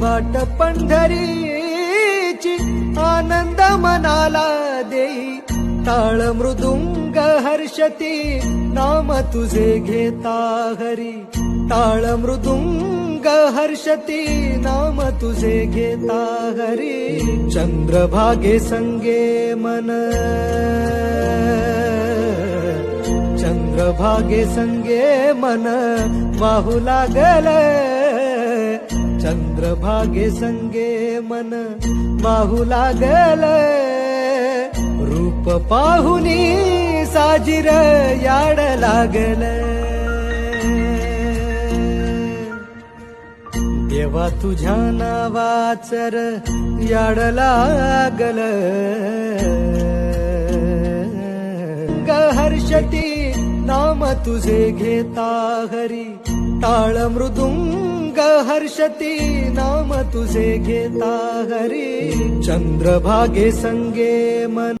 वाट पंढरीची आनंद मनाला देई. ताळ मृदुंग हर्षती नाम तुझे घेता हरी. ताळ मृदुंग हर्षती नाम तुझे घेता हरी. चंद्रभागे संगे मन. चंद्रभागे संगे मन. वाहू लागल चंद्रभागे संगे मन माहू लागल. रूप पाहुनी साजिर याड लागल. देवा तुझ्या नावाचर याड लागल. हर्षती नाम तुझे घेता हरी. टाळ मृदुंग हर्षती नाम तुझे घेता हरी? चंद्रभागे संगे मन